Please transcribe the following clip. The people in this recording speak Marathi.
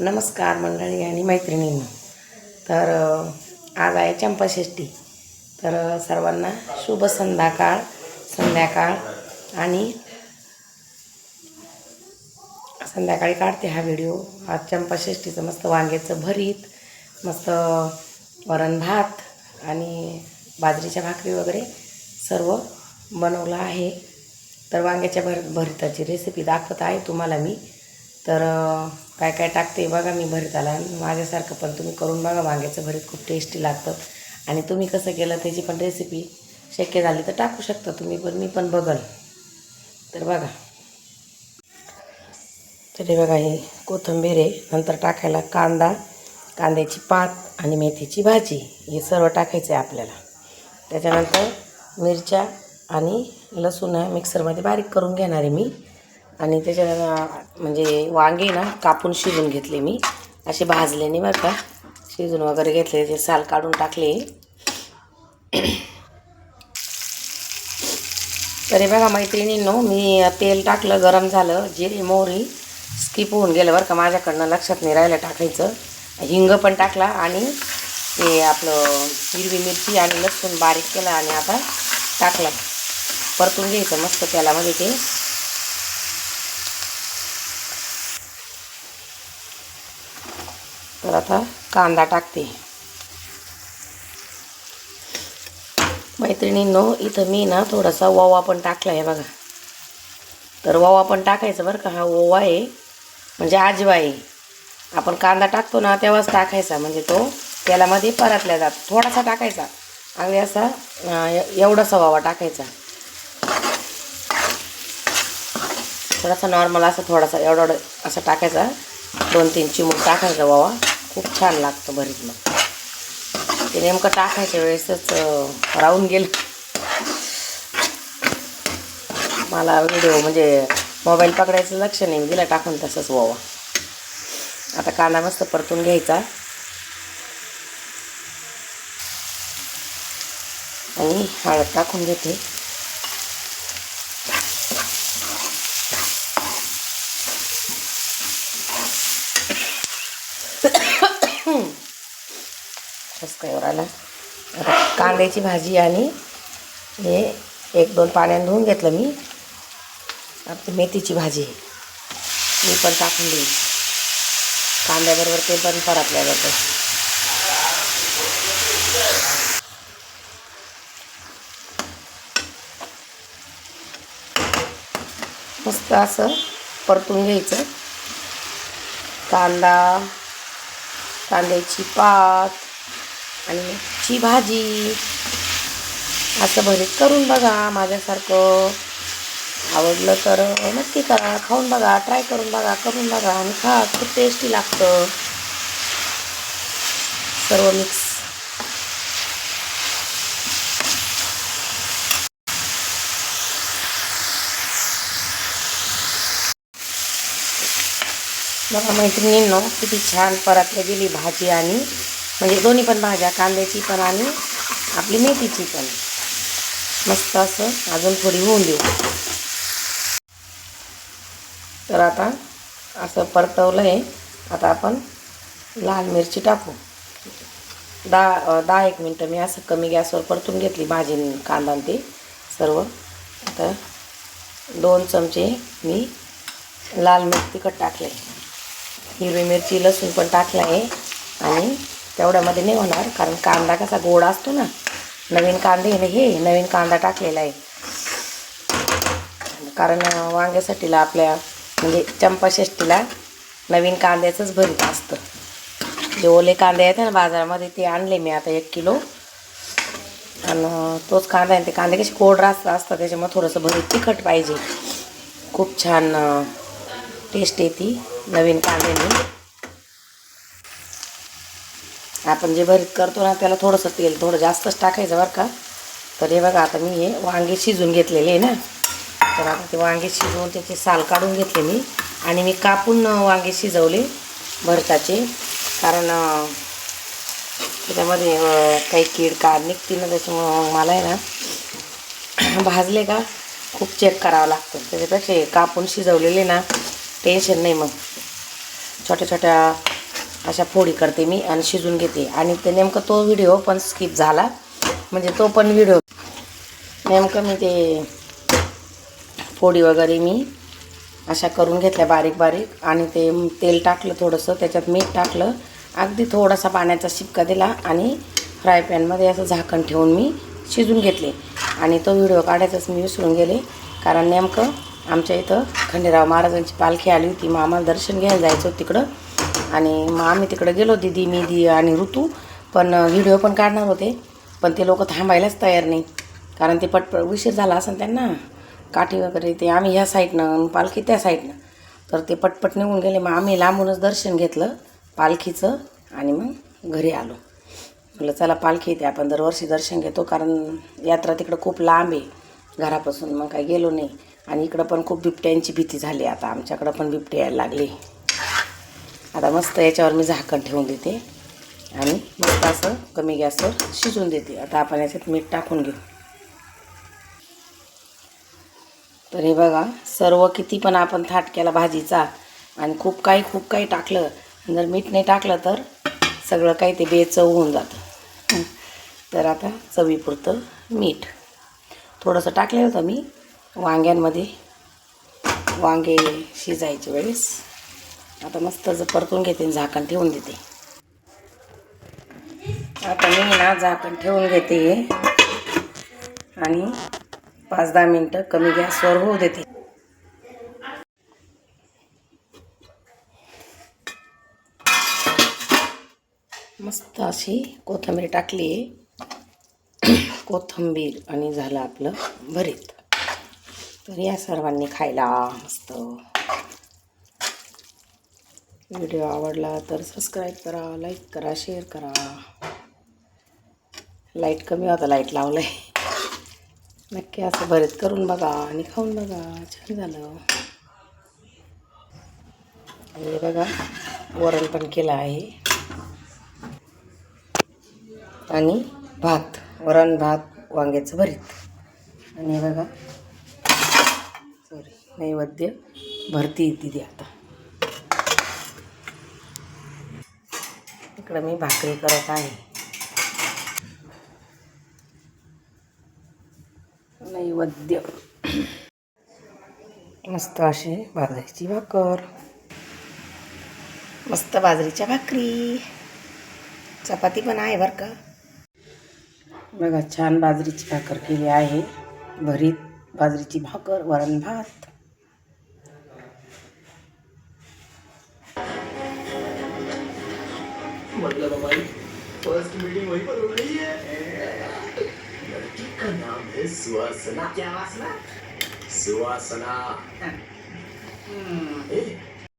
नमस्कार मंडळी आणि मैत्रिणींनो. तर आज आहे चंपाषष्ठी. तर सर्वांना शुभ संध्याकाळ संध्याकाळ आणि संध्याकाळी काढते हा व्हिडिओ. आज चंपाषष्ठीचं मस्त वांग्याचं भरीत मस्त वरण भात आणि बाजरीच्या भाकरी वगैरे सर्व बनवलं आहे. तर वांग्याच्या भर भरिताची रेसिपी दाखवत आहे. तुम्हाला मी तर काय काय टाकते बघा मी भरिताला. माझ्यासारखं पण तुम्ही करून बघा वांग्याचं भरीत खूप टेस्टी लागतं. आणि तुम्ही कसं केलं त्याची पण रेसिपी शक्य झाली तर टाकू शकता तुम्ही पण मी पण बघल. तर बघा. तरी बघा हे कोथंबीर आहे. नंतर टाकायला कांदा कांद्याची पात आणि मेथीची भाजी. हे सर्व टाकायचं आहे आपल्याला. त्याच्यानंतर मिरच्या आणि लसूण मिक्सरमध्ये बारीक करून घेणार आहे मी. आणि त्याच्या म्हणजे वांगे ना कापून शिजून घेतले मी. असे भाजले नाही बरं का. शिजून वगैरे घेतले ते साल काढून टाकले. तरी बघा मैत्रिणींनो मी तेल टाकलं गरम झालं जिरे मोहरी स्किप होऊन गेलं बरं का. माझ्याकडनं लक्षात नाही राहिलं टाकायचं. हिंग पण टाकला आणि ते आपलं हिरवी मिरची आणि लसूण बारीक केलं आणि आता टाकलं. परतून घ्यायचं मस्त तेलामध्ये ते. तर आता कांदा टाकते. मैत्रिणींनो इथं मी ना थोडासा ओवा पण टाकला आहे बघा. तर ओवा पण टाकायचं बरं का. हा ओवा आहे म्हणजे आजवा आहे. आपण कांदा टाकतो ना तेव्हाच टाकायचा. म्हणजे तो तेलामध्ये परतल्या जातो. थोडासा टाकायचा. अगदी असा एवढासा ओवा टाकायचा. थोडासा नॉर्मल असा थोडासा एवढा एवढा असा टाकायचा. दोन तीन चिमूट टाकायचा ओवा. खूप छान लागतं भरीत मग. ते नेमकं टाकायच्या वेळेसच राहून गेलं. मला व्हिडिओ म्हणजे मोबाईल पकडायचं लक्ष नाही मी दिला टाकून तसंच ओवा आता कांदा मस्त परतून घ्यायचा. आणि हळद टाकून घेते. खसकावर आला. कांद्याची भाजी आणि हे एक दोन पाण्याने धुवून घेतलं मी. आपली मेथीची भाजी मी पण टाकून देईल कांद्याबरोबर ते पण परतल्या जातं मस्त असं परतून घ्यायचं. कांदा कांद्याची पात आणि मच्छी भाजी. असं भरीत करून बघा माझ्यासारखं. आवडलं तर नक्की करा खाऊन बघा ट्राय करून बघा करून बघा आणि खा खूप टेस्टी लागतं. सर्व मिक्स बघा मैत्रिणींनो किती छान परतल्या गेली भाजी आणि म्हणजे दोन्ही पण भाज्या कांद्याची पण आणि आपली मेथीची पण. मस्त असं अजून थोडी होऊन देऊ. तर आता असं परतवलं आहे आता आपण लाल मिरची टाकू. दहा दहा एक मिनटं मी असं कमी गॅसवर परतून घेतली भाजी कांदा आणि ते सर्व. आता दोन चमचे मी लाल मिरची तिखट टाकले. हिरवी मिरची लसूण पण टाकलं आहे. आणि तेवढ्यामध्ये नाही होणार कारण कांदा कसा गोड असतो ना नवीन कांदे आहे ना हे नवीन कांदा टाकलेला आहे. कारण वांग्यासाठीला आपल्या म्हणजे चंपाषष्टीला नवीन कांद्याचंच भरीत असतं. जे ओले कांदे आहेत ना बाजारामध्ये ते आणले मी आता एक किलो. आणि तोच कांदा आहे ते कांदे कसे गोड रास्त असतात त्याच्यामुळे थोडंसं भरीत तिखट पाहिजे. खूप छान टेस्ट येते नवीन कांद्याने. आपण जे भरीत करतो ना त्याला थोडंसं तेल थोडं जास्तच टाकायचं बरं का. तर हे बघा आता मी हे वांगे शिजून घेतलेले आहे ना. तर आता ते वांगे शिजवून त्याचे साल काढून घेतले मी. आणि मी कापून वांगे शिजवले भरताचे. कारण त्याच्यामध्ये काही कीड काढ निघते ना त्याच्यामुळं मग मला आहे ना भाजले का खूप चेक करावं लागतं. त्याच्यापेक्षा कापून शिजवलेले ना टेन्शन नाही मग. छोट्या छोट्या अशा फोडी करते मी आणि शिजून घेते. आणि ते नेमकं तो व्हिडिओ पण स्किप झाला. म्हणजे तो पण व्हिडिओ नेमकं मी ते फोडी वगैरे मी अशा करून घेतल्या बारीक बारीक. आणि ते तेल टाकलं थोडंसं त्याच्यात मीठ टाकलं. अगदी थोडासा पाण्याचा शिपका दिला आणि फ्राय पॅनमध्ये असं झाकण ठेवून मी शिजून घेतले. आणि तो व्हिडिओ काढायचाच मी विसरून गेले. कारण नेमकं आमच्या इथं खंडेराव महाराजांची पालखी आली होती. मग आम्हाला दर्शन घ्यायला जायचं होतं तिकडं. आणि मग आम्ही तिकडं गेलो दिदी मी दी आणि ऋतू. पण व्हिडिओ पण काढणार होते. पण ते लोक थांबायलाच तयार नाही. कारण ते पटपट उशीर झाला असं त्यांना. काठी वगैरे ते आम्ही ह्या साईडनं पालखी त्या साईडनं तर ते पटपट निघून गेले. मग आम्ही लांबूनच दर्शन घेतलं पालखीचं. आणि मग घरी आलो. म्हटलं चला पालखी येते आपण दरवर्षी दर्शन घेतो. कारण यात्रा तिकडं खूप लांब आहे घरापासून. मग काही गेलो नाही. आणि इकडं पण खूप बिबट्यांची भीती झाली. आता आमच्याकडं पण बिबटे यायला लागले. आता मस्त याच्यावर मी झाकण ठेवून देते. आणि मस्त असं कमी गॅसवर शिजवून देते. आता आपण याच्यात मीठ टाकून घेऊ. तर हे बघा सर्व किती पण आपण थाट केला भाजीचा आणि खूप काही खूप काही टाकलं. जर मीठ नाही टाकलं तर सगळं काही ते बेचव होऊन जातं. तर आता चवीपुरतं मीठ. थोडंसं टाकलेलं होतं मी. वांग्यांमध्ये वांगे शिजायच्या वेळेस. आता मस्त परतून घेते आणि झाकण ठेवून देते. आता मी ना झाकण ठेवून घेते. आणि पाच दहा मिनटं कमी गॅसवर होऊ देते. मस्त अशी कोथिंबीर टाकली. कोथिंबीर आणि झालं आपलं भरीत. तर या सर्वांनी खायला मस्त. व्हिडिओ आवडला तर सबस्क्राईब करा लाईक करा शेअर करा. लाइट कमी होता लाइट लावलं आहे नक्की असं भरीत करून बघा आणि खाऊन बघा. छान झालं. हे बघा वरण पण केलं आहे. आणि भात वरण भात वांग्याचं भरीत. आणि बघा सॉरी नैवेद्य भरती दिदी आता. इकडं मी भाकरी करत आहे. नैवेद्य. मस्त अशी बाजरीची भाकर. मस्त बाजरीच्या भाकरी. चपाती पण आहे बरं का? बघा छान बाजरीची भाकर केली आहे. भरीत बाजरीची भाकर वरण भात. मतलब हमारी फर्स्ट मीटिंग वहीं पर हो रही है. लड़की का नाम है सुहासना. क्या वासना? सुहासना.